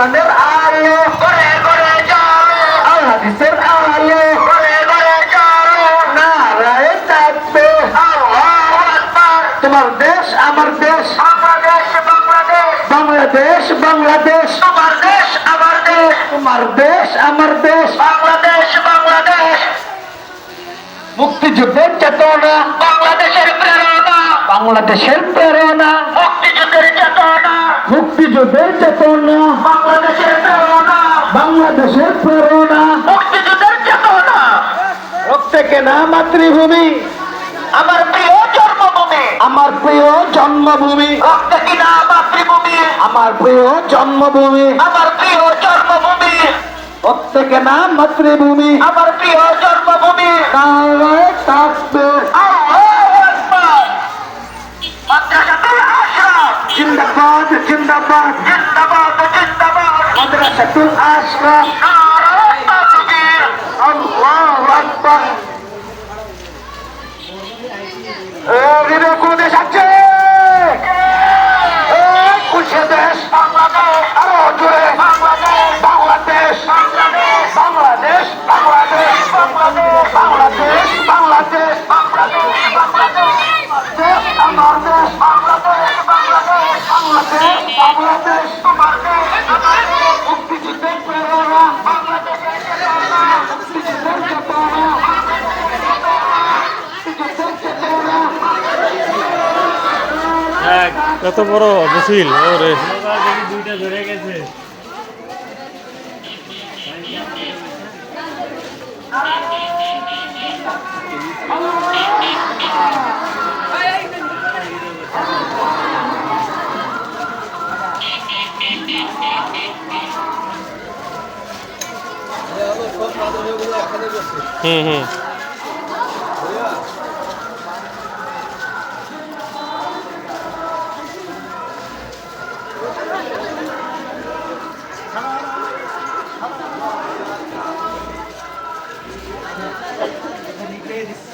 আল। কোরআনের আলো আল হাদিসের আলো। নারায়ে তাকবীর তোমার দেশ আমার দেশ। বাংলাদেশ বাংলাদেশ। আমার দেশ আমার দেশ। তোমার দেশ আমার দেশ। বাংলাদেশ বাংলাদেশ। মুক্তিযুদ্ধের চেতনা। বাংলাদেশের প্রেরণা। বাংলাদেশের প্রেরণা। মুক্তিযুদ্ধের চেতনা। মুক্তিযুদ্ধের চেতনা। বাংলাদেশের প্রেরণা। বাংলাদেশের প্রেরণা। মুক্তিযুদ্ধের চেতনা। রক্তে কেনা মাতৃভূমি। আমার প্রিয় জন্মভূমি। আমার প্রিয় জন্মভূমি। রক্ত কিনা মাতৃভূমি। আমার প্রিয় জন্মভূমি। আমার প্রিয় জন্মভূমি। রক্তে কেনা মাতৃভূমি। আমার প্রিয় জন্মভূমি। নারায়ে জিন্দাবাদ। জিন্দাবাদ জিন্দাবাদ জিন্দাবাদ। মাদ্রাসাতুল আশরাফ আল্লাহু আকবার। এক কত বড় মিছিল ওরে। দুইটা ধরে গেছে হুম হুম। Ganito